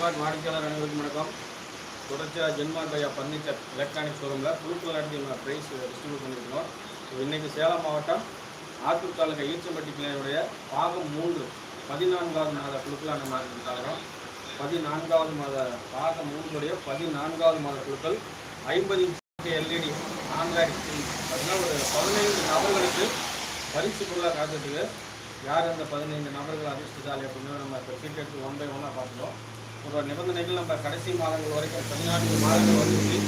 ஜென்மார்ட் வாடிக்கையாளர் அனைவருக்கும் வணக்கம். தொடர்ச்சியாக ஜென்மார்ட் ஐயா பர்னிச்சர் எலக்ட்ரானிக் ஷோரூமில் குழுக்கள் நடத்தி நம்ம ப்ரைஸ் டிஸ்ட்ரிபியூட் பண்ணியிருக்கோம் ஸோ இன்றைக்கி சேலம் மாவட்டம் ஆத்தூர் தாலுகா ஈச்சம்பட்டி கிளையுடைய பாகம் மூன்று பதினான்காவது மாத அந்த மாதிரி இருக்கிறோம் பதினான்காவது மாத பாகம் மூன்றுடைய பதினான்காவது மாத குழுக்கள் ஐம்பது இன்ச் எல்இடி ஆண்ட்ராய்டு பார்த்தீங்கன்னா ஒரு பதினைந்து நபர்களுக்கு பரிசு பொருளாக காத்துட்டு யார் அந்த பதினைந்து நபர்கள் அதிர்ஷ்டசாலி அப்படின்னு நம்ம இப்போ சீட் எடுத்து ஒன் பை ஒன்னாக பார்த்துட்டோம் ஒரு நிபந்தனைகள் நம்ம கடைசி மாதங்கள் வரைக்கும் பதினான்கு மாதங்கள் வந்துச்சு.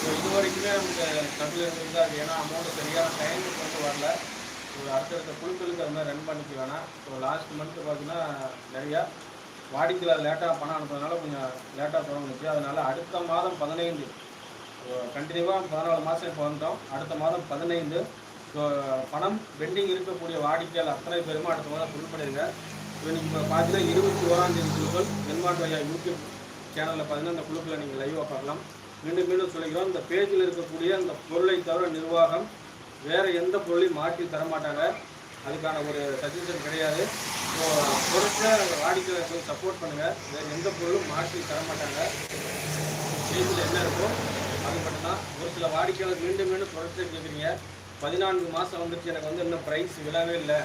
ஸோ இது வரைக்குமே நமக்கு தமிழ் இருந்துட்டு அது ஏன்னா அமௌண்ட் சரியான டைமுக்கு கொண்டு வரல. ஒரு அடுத்தடுத்த குழுக்களுக்கு அது மாதிரி ரன் பண்ணிக்க வேணாம். ஸோ லாஸ்ட் மந்த்து பார்த்தீங்கன்னா நிறையா வாடிக்கையாளர் லேட்டாக பணம் அனுப்புறதுனால கொஞ்சம் லேட்டாக தொடங்குச்சு அதனால் அடுத்த மாதம் பதினைந்து. கண்டினியூவாக பதினாலு மாதம் இப்போ வந்துட்டோம். அடுத்த மாதம் பதினைந்து. ஸோ பணம் பெண்டிங் இருக்கக்கூடிய வாடிக்கையாளர் அத்தனை பேருமே அடுத்த மாதம் ஃபுல் பண்ணிடுங்க இப்போ நீங்கள் பார்த்தீங்கன்னா இருபத்தி ஓராம் தேதி குழுக்கள் என்மாட் யூடியூப் சேனலில் பார்த்தீங்கன்னா அந்த குழுக்களை நீங்கள் லைவாக பார்க்கலாம். மீண்டும் மீண்டும் சொல்லிக்கிறோம் இந்த பேஜில் இருக்கக்கூடிய அந்த பொருளை தவிர நிர்வாகம் வேறு எந்த பொருளையும் மாற்றி தரமாட்டாங்க. அதுக்கான ஒரு சஜஷன் கிடையாது. ஸோ பொருட்களை வாடிக்கையாளர்களுக்கு சப்போர்ட் பண்ணுங்கள் வேறு எந்த பொருளும் மாற்றி தரமாட்டாங்க. பேஜில் என்ன இருக்கோ அது மட்டும்தான். ஒரு சில வாடிக்கையாளர் மீண்டும் மீண்டும் பொருட்களை கேட்குறீங்க. பதினான்கு மாதம் வந்துச்சு எனக்கு வந்து இன்னும் ப்ரைஸ் விழவே இல்லை.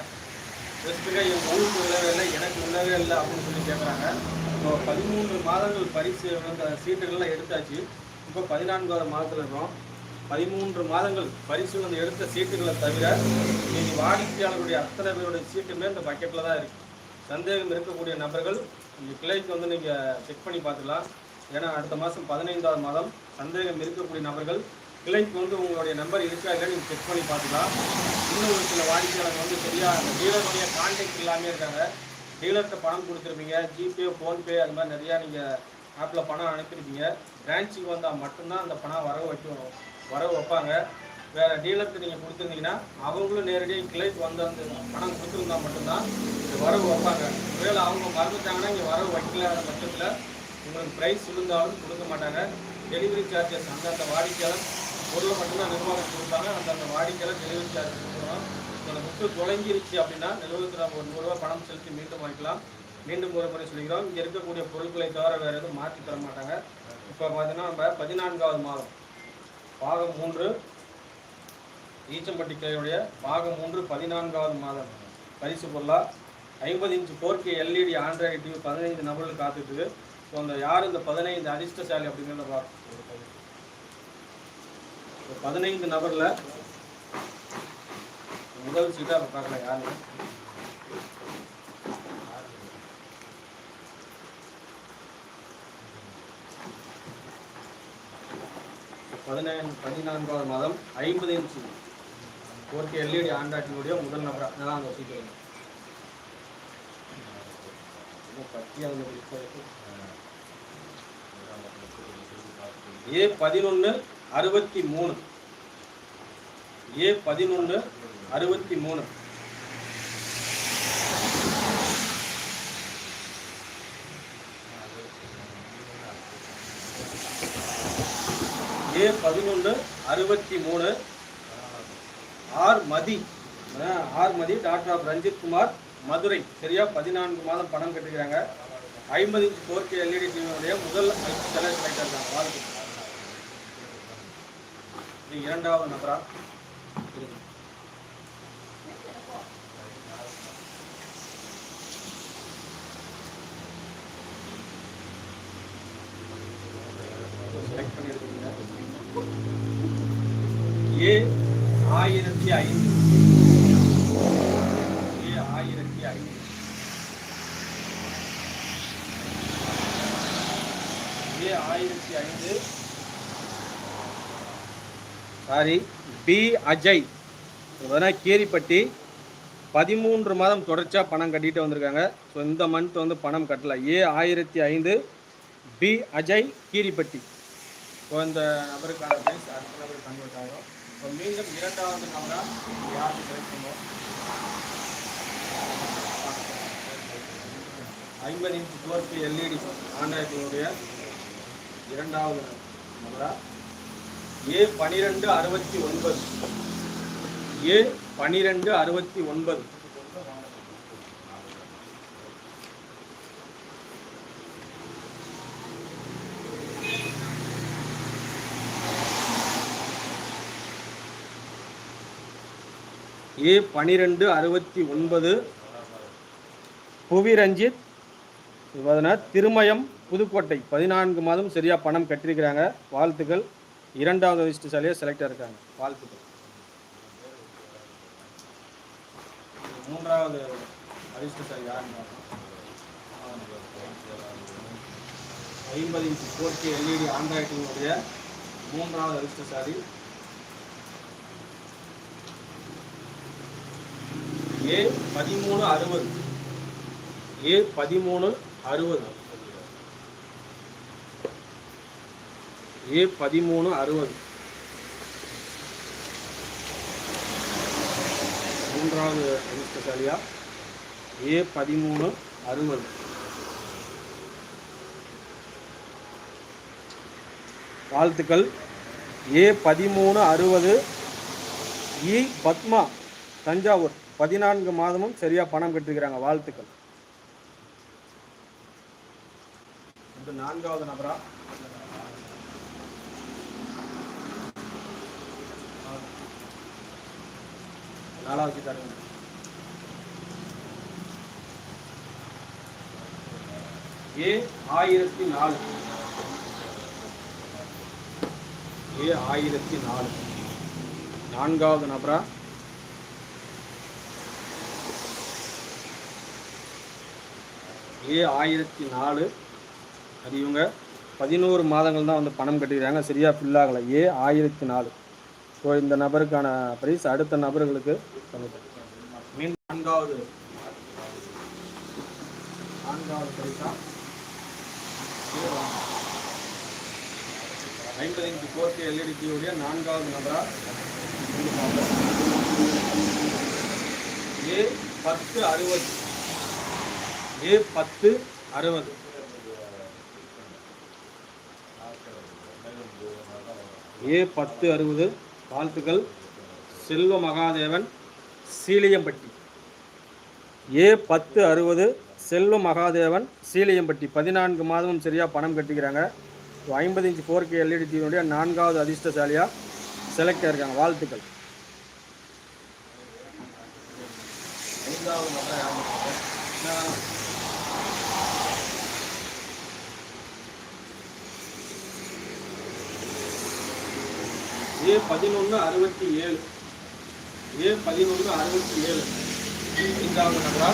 ஸ்பெசிஃபிக்காக என் ஊருக்கு விழவே இல்லை எனக்கு விழவே இல்லை அப்படின்னு சொல்லி கேட்குறாங்க இப்போ பதிமூன்று மாதங்கள் பரிசு வந்து சீட்டுகள்லாம் எடுத்தாச்சு இப்போ பதினான்காவது மாதத்தில் இருக்கிறோம் பதிமூன்று மாதங்கள் பரிசு வந்து எடுத்த சீட்டுகளை தவிர நீங்கள் வாடிக்கையாளருடைய அத்தனை பேருடைய சீட்டுமே இந்த பக்கெட்டில் தான் இருக்குது சந்தேகம் இருக்கக்கூடிய நபர்கள் இந்த கிளைக்கு வந்து நீங்கள் செக் பண்ணி பார்த்துக்கலாம் ஏன்னா அடுத்த மாதம் பதினைந்தாவது மாதம் சந்தேகம் இருக்கக்கூடிய நபர்கள் கிளைக்கு வந்து உங்களுடைய நம்பர் இருக்கா இல்லை நீங்கள் செக் பண்ணி பார்த்துக்கலாம். இன்னும் ஒரு சில வாடிக்கையாளர் வந்து சரியாக அந்த டீலருடைய கான்டாக்ட் இல்லாமல் இருக்காங்க. டீலர்கிட்ட பணம் கொடுத்துருப்பீங்க ஜிபே ஃபோன்பே அது மாதிரி நிறையா நீங்கள் ஆப்பில் பணம் அனுப்பியிருப்பீங்க. பிரான்ச்சுக்கு வந்தால் மட்டும்தான் அந்த பணம் வர வைக்கும் வரவு வைப்பாங்க. வேறு டீலருக்கு நீங்கள் கொடுத்துருந்தீங்கன்னா அவங்களும் நேரடியாக கிளைக்கு வந்து அந்த பணம் கொடுத்துருந்தா மட்டும்தான் இது வரவு வைப்பாங்க. ஒருவேளை அவங்க மறந்துட்டாங்கன்னா இங்கே வரவு வைக்கல பட்சத்தில் உங்களுக்கு ப்ரைஸ் இருந்தாலும் கொடுக்க மாட்டாங்க. டெலிவரி சார்ஜஸ் அந்தந்த வாடிக்கையாளர் பொருளை மட்டும்தான் நிர்வாகம் கொடுப்பாங்க அந்த அந்த வாடிக்கையாளர் டெலிவரி சார்ஜ் கொடுக்கணும் அந்த புக்கு தொலைஞ்சிருச்சு அப்படின்னா நிறுவனத்தில் நம்ம ஒரு நூறுரூவா பணம் செலுத்தி மீண்டும் வாங்கிக்கலாம். மீண்டும் ஒரு முறை சொல்லிக்கிறோம். இங்கே இருக்கக்கூடிய பொருட்களை தவிர வேறு எதுவும் மாற்றி தர மாட்டாங்க. இப்போ பார்த்தீங்கன்னா நம்ம பதினான்காவது மாதம். பாகம் மூன்று ஈச்சம்பட்டி கிளையுடைய பாகம் மூன்று பதினான்காவது மாதம். பரிசு பொருளாக ஐம்பது inch four LED android TV பதினைந்து நபர்கள் காத்துட்டு ஸோ அந்த யார் இந்த பதினைந்து அதிர்ஷ்டசாலி அப்படிங்கிறத பார்ப்போம் இப்போ பதினைந்து நபரில் முதல் சீட்டாக பார்க்கலாம் யாரு? பதினைந்து பதினான்காவது மாதம் ஐம்பது இன்ச்சு ஃபோர் எல்இடி ஆண்டாட்டினுடைய முதல் நபராக நல்லா அந்த சீட்டு பத்தியாக வந்து ஏ பதினொன்று அறுபத்தி மூணு. ஏ பதினொன்று அறுபத்தி மூணு. ஏ பதினொன்று அறுபத்தி மூணு. R Mathi. R Mathi doctor of Ranjith Kumar Madurai. சரியா? பதினான்கு மாதம் பணம் கட்டுக்கிறாங்க ஐம்பது இன்ச் ஃபோர் கே எல்இடி டிவியுடைய முதல் செலக்ட் லைட்டாக தான். வாழ்க்கை இது இரண்டாவது நபரா இருக்கு. Select பண்ணி எடுத்துக்கங்க. ஏ ஆயிரத்தி ஐந்து ஏ ஆயிரத்தி ஐந்து ஏ ஆயிரத்தி ஐந்து சாரி பி அஜய். பார்த்தீங்கன்னா கீரிப்பட்டி. பதிமூன்று மாதம் தொடர்ச்சியாக பணம் கட்டிட்டு வந்திருக்காங்க. ஸோ இந்த மந்த் வந்து பணம் கட்டல. ஏ ஆயிரத்தி ஐந்து பி அஜய் கீரிப்பட்டி. ஸோ இந்த நபருக்கான ப்ரைஸ் அடுத்த நபருக்கு கன்வெர்ட் ஆகும். இப்போ மீண்டும் இரண்டாவது நபராக யாருக்கு கிடைக்குமோ? ஐம்பது இன்ச் ஃபோர்க்கு எல்இடி ஆண்ட்ராய்டினுடைய இரண்டாவது நபராக ஏ பனிரெண்டு அறுபத்தி ஒன்பது. ஏ பனிரெண்டு அறுபத்தி ஒன்பது. ஏ பனிரெண்டு அறுபத்தி ஒன்பது. புவி ரஞ்சித் பார்த்தீங்கன்னா திருமயம் புதுக்கோட்டை. பதினான்கு மாதம் சரியாக பணம் கட்டியிருக்கிறாங்க வாழ்த்துக்கள். இரண்டாவது அதிர்ஷ்டசாலியாக செலக்ட் இருக்காங்க. வாழ்த்துக்கள். மூன்றாவது அதிர்ஷ்டசாலி யாருன்னு ஐம்பது இன்ச்சு ஃபோர் கே எல்இடி ஆண்ட்ராய்டினுடைய மூன்றாவது அதிர்ஷ்டசாலி ஏ பதிமூணு அறுபது. ஏ பதிமூணு அறுபது. ஏ பதிமூணு அறுபது. மூன்றாவது அதிர்ஷ்டசாலியா ஏ பதிமூணு அறுபது. வாழ்த்துக்கள். ஏ பதிமூணு அறுபது. இ பத்மா தஞ்சாவூர். பதினான்கு மாதமும் சரியா பணம் கட்டிருக்கிறாங்க வாழ்த்துக்கள். நான்காவது நபரா? நாலாவது தருங்க ஏ ஆயிரத்தி நாலு. ஏ ஆயிரத்தி நாலு. நான்காவது நபரா? ஏ ஆயிரத்தி நாலு. அது இவங்க பதினோரு மாதங்கள் தான் வந்து பணம் கட்டிக்கிறாங்க சரியாக ஃபில் ஆகலை. ஏ ஆயிரத்தி நாலு. ஸோ இந்த நபருக்கான பிரைஸ் அடுத்த நபர்களுக்கு பண்ணிட்டேன் நான்காவது. நான்காவது பிரைஸா ஐம்பது இன்ச்சு ஃபோர் கே நான்காவது நபராக ஏ பத்து அறுபது. ஏ பத்து அறுபது. ஏ பத்து அறுபது வாழ்த்துக்கள். செல்வ மகாதேவன் சீலியம்பட்டி. ஏ பத்து அறுபது செல்வ மகாதேவன் சீலியம்பட்டி. பதினான்கு மாதமும் சரியாக பணம் கட்டிக்கிறாங்க. ஐம்பது இன்ச்சு ஃபோர் கே எல்இடி டிவியுடைய நான்காவது அதிர்ஷ்டசாலியாக செலக்ட் ஆயிருக்காங்க. வாழ்த்துக்கள் ஐந்தாவது நபர் யாருன்னு பார்ப்போம். என்ன? ஏ பதினொன்று அறுபத்தி ஏழு. ஏ பதினொன்று அறுபத்தி ஏழு. ஐந்தாவது நபரா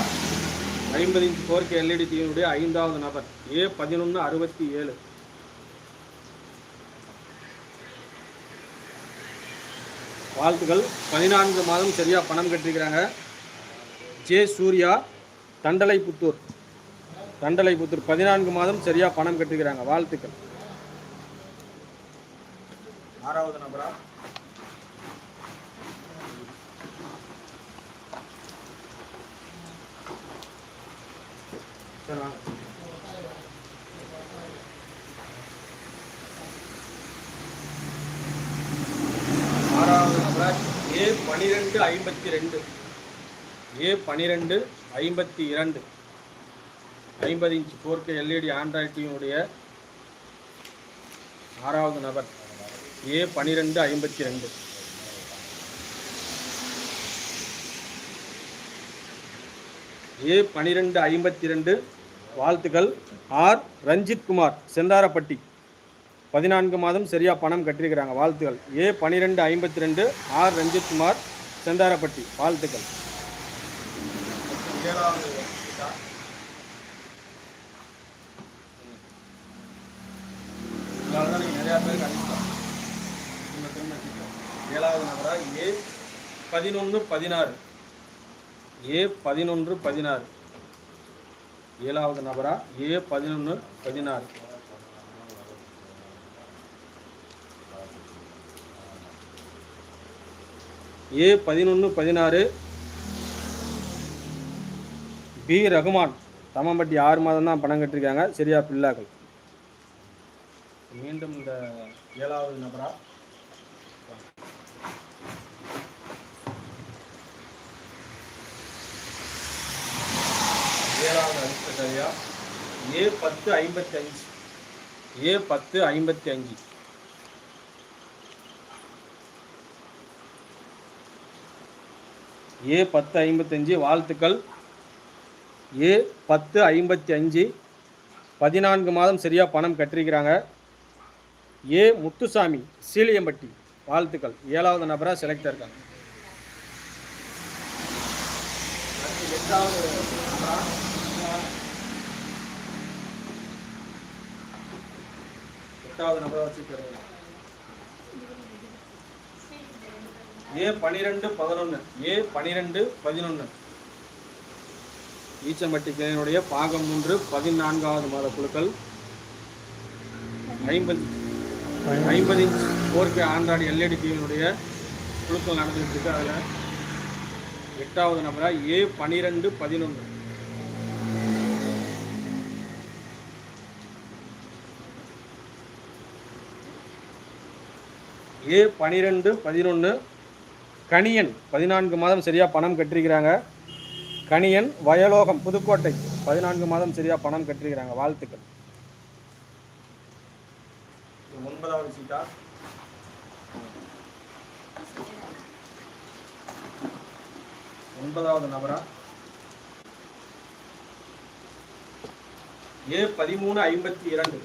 ஐம்பது இன்ச் கோரிக்கை எல்இடி டிவியினுடைய ஐந்தாவது நபர். ஏ பதினொன்று அறுபத்தி ஏழு. வாழ்த்துக்கள். பதினான்கு மாதம் சரியாக பணம் கட்டிருக்கிறாங்க. ஜே சூர்யா தண்டலைபுத்தூர். தண்டலைபுத்தூர். பதினான்கு மாதம் சரியாக பணம் கட்டிருக்கிறாங்க. வாழ்த்துக்கள். ஆறாவது நபரா? சரி வாங்க. ஆறாவது நபரா? ஏ பனிரெண்டு ஐம்பத்தி ரெண்டு. ஏ பனிரெண்டு ஐம்பத்தி இரண்டு. ஐம்பது இன்ச் ஃபோர் எல்இடி ஆண்ட்ராய்டு ஆறாவது நபர். ஏ பனிரெண்டு ஐம்பத்தி ரெண்டு. ஏ பனிரெண்டு ஐம்பத்தி ரெண்டு வாழ்த்துக்கள். ஆர். ரஞ்சித் குமார் செந்தாரப்பட்டி. பதினான்கு மாதம் சரியா பணம் கட்டியிருக்கிறாங்க வாழ்த்துக்கள். ஏ பனிரெண்டு ஐம்பத்தி ரெண்டு ஆர். ரஞ்சித் குமார் செந்தாரப்பட்டி வாழ்த்துக்கள். ஏழாவது இதனால தான் நீங்கள் நிறையா பேருக்கு அனுப்பிக்கலாம் திரும்ப ஏழாவது நபரா? ஏ பதினொன்று பதினாறு. ஏ பதினொன்று பதினாறு. ஏழாவது நபரா? ஏ பதினொன்று பதினாறு. ஏ பதினொன்று பதினாறு. பி ரகுமான். தமம்பட்டி ஆறு மாதம் தான் பணம் கட்டிருக்காங்க சரியா பிள்ளாக்கள். மீண்டும் இந்த ஏழாவது நபரா? ஏழாவது அதிர்ஷ்டசாலியா ஏ பத்து ஐம்பத்தி அஞ்சு ஏ பத்து ஐம்பத்தி அஞ்சு ஏ பத்து ஐம்பத்தஞ்சு வாழ்த்துக்கள். ஏ பத்து ஐம்பத்தி அஞ்சு பதினான்கு மாதம் சரியாக பணம் கட்டிருக்கிறாங்க. ஏ முத்துசாமி சீலியம்பட்டி. வாழ்த்துக்கள். ஏழாவது நபராக செலக்ட் இருக்காங்க எட்டாவது நபரா? எட்டாவது நபரை வச்சுக்கிறேன் ஏ பனிரெண்டு பதினொன்று ஏ பனிரெண்டு பதினொன்று ஈச்சம்பட்டி கிளையனுடைய பாகம் மூன்று பதினான்காவது மாத குழுக்கள். ஐம்பது ஐம்பது இன்ச் போர்க்கு ஆண்ட்ராய்டு எல்இடி டிவியினுடைய குழுக்கள் நடந்துகிட்டு இருக்கு. அதில் எட்டாவது நபரா ஏ பனிரெண்டு பதினொன்று ஏ பனிரெண்டு பதினொன்று கணியன் பதினான்கு மாதம் சரியாக பணம் கட்டிருக்கிறாங்க. கணியன் வயலோகம் புதுக்கோட்டை பதினான்கு மாதம் சரியாக பணம் கட்டிருக்கிறாங்க. வாழ்த்துக்கள். ஒன்பதாவது சீட்டா? ஒன்பதாவது நபரா? ஏ பதிமூணு ஐம்பத்தி இரண்டு.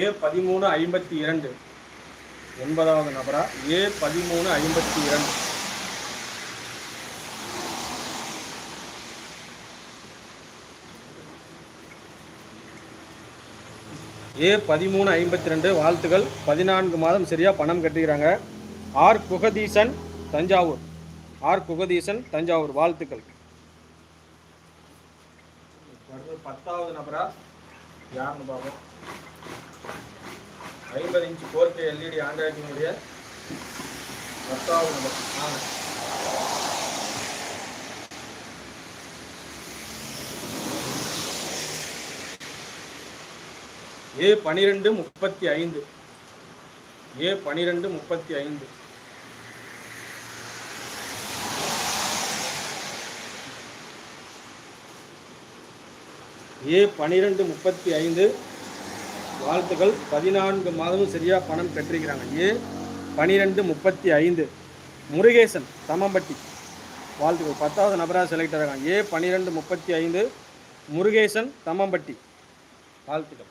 ஏ பதிமூணு ஐம்பத்தி இரண்டு. ஒன்பதாவது நபரா? ஏ பதிமூணு ஐம்பத்தி இரண்டு. ஏ பதிமூணு ஐம்பத்தி ரெண்டு வாழ்த்துகள் பதினான்கு மாதம் சரியாக பணம் கட்டுகிறாங்க ஆர். குகதீசன் தஞ்சாவூர். ஆர். குகதீசன் தஞ்சாவூர். வாழ்த்துக்கள். பத்தாவது நபரா? யாருன்னு பார்ப்போம் ஐம்பது இன்ச் ஃபோர் கே எல்இடி ஆண்ட்ராய்டினுடைய பத்தாவது நம்பர் ஆமாம் ஏ பனிரெண்டு முப்பத்தி ஐந்து. ஏ பனிரெண்டு முப்பத்தி ஐந்து. ஏ பனிரெண்டு முப்பத்தி ஐந்து. வாழ்த்துக்கள். பதினான்கு மாதமும் சரியாக பணம் பெற்றிருக்கிறாங்க ஏ பனிரெண்டு முப்பத்தி ஐந்து. முருகேசன் தமம்பட்டி. வாழ்த்துக்கள். பத்தாவது நபராக செலக்ட் ஆகிறாங்க. ஏ பன்னிரெண்டு முப்பத்தி ஐந்து. முருகேசன் தம்மம்பட்டி வாழ்த்துக்கள்.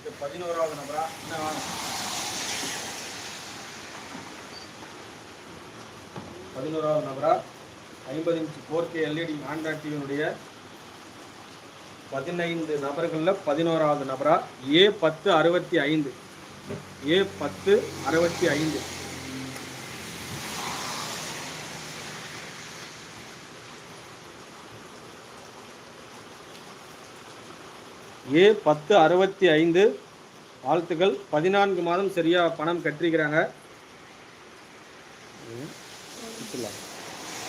இது பதினோராவது நபரா? என்ன பதினோராவது நபரா? ஐம்பது inch four K LED android டிவியினுடைய பதினைந்து நபர்களில் பதினோராவது நபரா? ஏ பத்து அறுபத்தி ஐந்து. ஏ பத்து அறுபத்தி ஐந்து. ஏ பத்து அறுபத்தி ஐந்து. வாழ்த்துக்கள். பதினான்கு மாதம் சரியா பணம் கட்டிருக்கிறாங்க.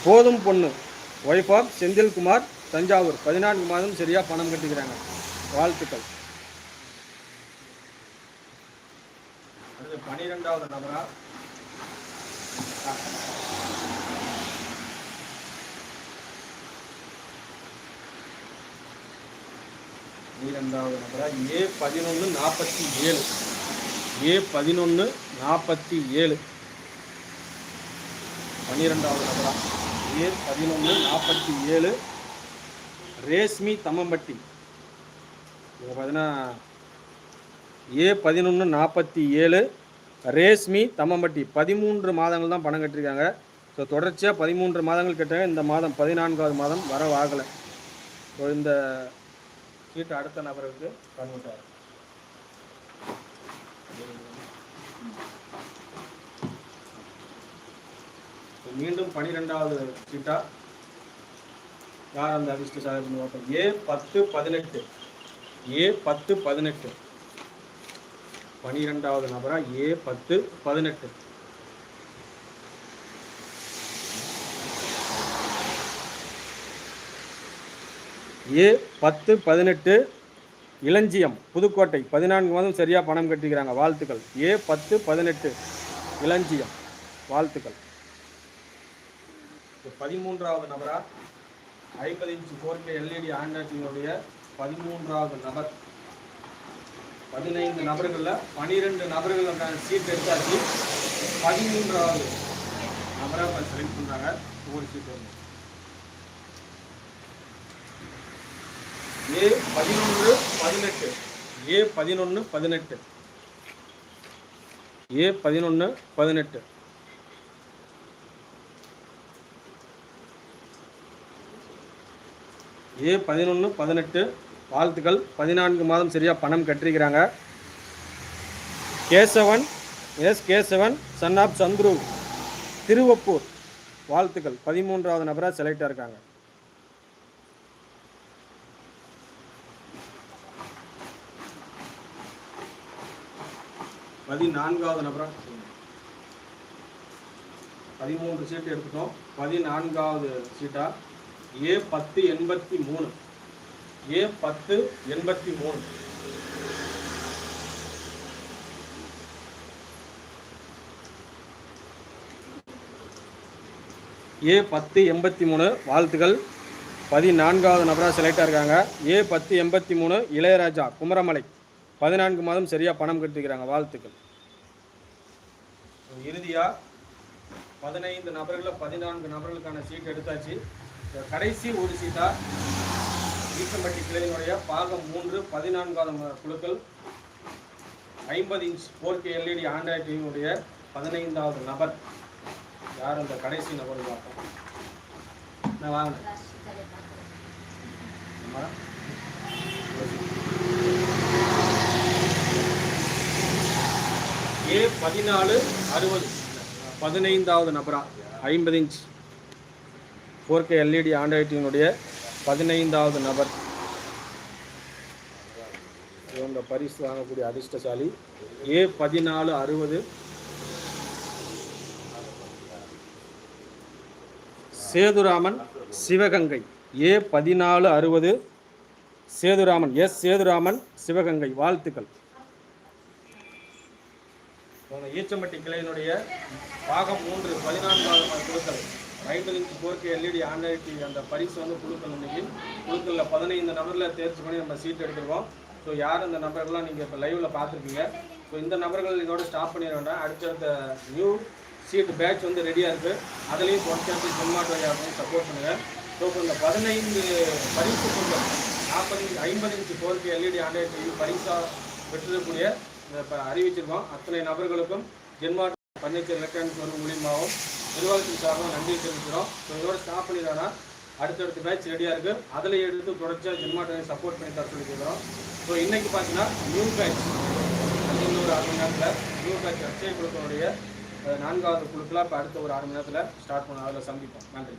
போதும் பொண்ணு. Wife of Senthilkumar. தஞ்சாவூர் பதினான்கு மாதம் சரியா பணம் கட்டிக்கிறாங்க. வாழ்த்துக்கள். அடுத்து பனிரெண்டாவது நபரா? பன்னிரெண்டாவது நபரா? ஏ பதினொன்று நாற்பத்தி ஏழு. ஏ பதினொன்று நாற்பத்தி ஏழு. பன்னிரெண்டாவது நபரா? ஏ பதினொன்று நாற்பத்தி ஏழு. ரேஷ்மி தம்மம்பட்டி இவங்க பார்த்தீங்கன்னா ஏ பதினொன்று நாற்பத்தி ஏழு ரேஷ்மி தம்மம்பட்டி பதிமூன்று மாதங்கள் தான் பணம் கட்டியிருக்காங்க ஸோ தொடர்ச்சியாக பதிமூன்று மாதங்கள் கட்டாங்க இந்த மாதம் பதினான்காவது மாதம் வரவாகலை. ஸோ இந்த சீட்டு அடுத்த நபருக்கு கன்வெர்ட் ஆகும் மீண்டும் பனிரெண்டாவது சீட்டா? யார் அந்த அதிர்ஷ்ட சாதனை பார்ப்போம். ஏ பத்து பதினெட்டு. ஏ பத்து பதினெட்டு. பனிரெண்டாவது நபரா? ஏ பத்து பதினெட்டு. ஏ பத்து பதினெட்டு. இளஞ்சியம் புதுக்கோட்டை. பதினான்கு மாதம் சரியாக பணம் கட்டிக்கிறாங்க. வாழ்த்துக்கள். ஏ பத்து பதினெட்டு. இளஞ்சியம் வாழ்த்துக்கள். பதிமூன்றாவது நபரா? ஐம்பது இன்ச் ஃபோர் கே எல்இடி ஆண்ட்ராய்டினுடைய பதிமூன்றாவது நபர். பதினைந்து நபர்களில் பனிரெண்டு நபர்களுக்கான சீட் எடுத்தாச்சு. பதிமூன்றாவது நபராக இப்போ செலக்ட் பண்ணுறாங்க ஒவ்வொரு சீட் வந்து ஏ பதினொன்று பதினெட்டு. ஏ பதினொன்று பதினெட்டு. ஏ பதினொன்று பதினெட்டு. ஏ பதினொன்று பதினெட்டு வாழ்த்துக்கள். பதினான்கு மாதம் சரியாக பணம் கட்டிருக்கிறாங்க. Kesavan S Kesavan son of Chandru Thiruvappur. வாழ்த்துக்கள். பதிமூன்றாவது நபராக செலக்டாக இருக்காங்க. பதினான்காவது நபராக பதிமூன்று சீட்டு எடுத்துட்டோம். பதினான்காவது சீட்டாக ஏ பத்து எண்பத்தி மூணு. ஏ பத்து எண்பத்தி மூணு. ஏ பத்து எண்பத்தி மூணு வாழ்த்துக்கள். பதினான்காவது நபராக செலக்ட் இருக்காங்க. ஏ பத்து எண்பத்தி மூணு இளையராஜா குமரமலை. பதினான்கு மாதம் சரியாக பணம் கட்டிக்கிறாங்க வாழ்த்துக்கள். இறுதியாக பதினைந்து நபர்களில் பதினான்கு நபர்களுக்கான சீட் எடுத்தாச்சு. இந்த கடைசி ஒரு சீட்டா ஈசம்பட்டி கிளையினுடைய பாகம் மூன்று பதினான்காவது குழுக்கள். ஐம்பது inch four K LED android டிவியினுடைய பதினைந்தாவது நபர். யார் அந்த கடைசி நபர் பார்ப்போம். நான் வாங்கினேன் ஏ பதினாலு அறுபது. பதினைந்தாவது நபரா? ஐம்பது இன்ச் ஃபோர் கே எல்இடி ஆண்ட்ராய்டினுடைய பதினைந்தாவது நபர். இவங்க பரிசு வாங்கக்கூடிய அதிர்ஷ்டசாலி. ஏ பதினாலு அறுபது. சேதுராமன் சிவகங்கை. ஏ பதினாலு அறுபது. சேதுராமன் எஸ் சேதுராமன் சிவகங்கை. வாழ்த்துக்கள். ஈச்சம்பட்டி கிளையினுடைய பாகம் மூன்று பதினான்காவது குழுக்கள் ஐம்பது இன்ச் போர்க்கு எல்இடி ஆண்ட்ராய்ட் டிவி அந்த பரிசு வந்து குழுக்கள் இன்னைக்கு. குழுக்களில் பதினைந்து நபரில் தேர்ச்சி பண்ணி நம்ம சீட் எடுத்துருக்கோம். ஸோ யார் அந்த நபர்கள்லாம் நீங்கள் இப்போ லைவில் பார்த்துருப்பீங்க? ஸோ இந்த நபர்கள் இதோட ஸ்டாப் பண்ணிட வேண்டாம். அடுத்தடுத்த நியூ சீட் பேட்ச் வந்து ரெடியாக இருக்குது அதுலேயும் தொடர்ச்சி ஜென்மாட்டோ யாருக்கும் சப்போர்ட் பண்ணுங்கள் ஸோ இப்போ இந்த பதினைந்து பரிசு குழுக்கள் நாற்பது ஐம்பது inch four K LED android TV பரிசாக பெற்றிருக்கக்கூடிய இப்போ அறிவிச்சிருக்கோம். அத்தனை நபர்களுக்கும் ஜென்மாட்டோ பர்னிச்சர் எலக்ட்ரானிக்ஸ் ஒரு மூலியமாகவும் நிர்வாகத்தின் சார்பாக நன்றி தெரிவிக்கிறோம். ஸோ இதோட ஸ்டாப் பண்ணிடானா அடுத்தடுத்த பேட்ச் ரெடியாக இருக்குது அதில் எடுத்து தொடர்ச்சியாக ஜென்மாட்டை சப்போர்ட் பண்ணி தர சொல்லிக்கிறோம் ஸோ இன்றைக்கு பார்த்தீங்கன்னா நியூ பேட்ச் அப்படின்னு ஒரு அரை மணி நேரத்தில் நியூ பேட்ச் அச்சய குழுக்களுடைய நான்காவது குழுக்களாக இப்போ அடுத்த ஒரு அரை மணி நேரத்தில் ஸ்டார்ட் பண்ண அதில் சந்திப்போம். நன்றி.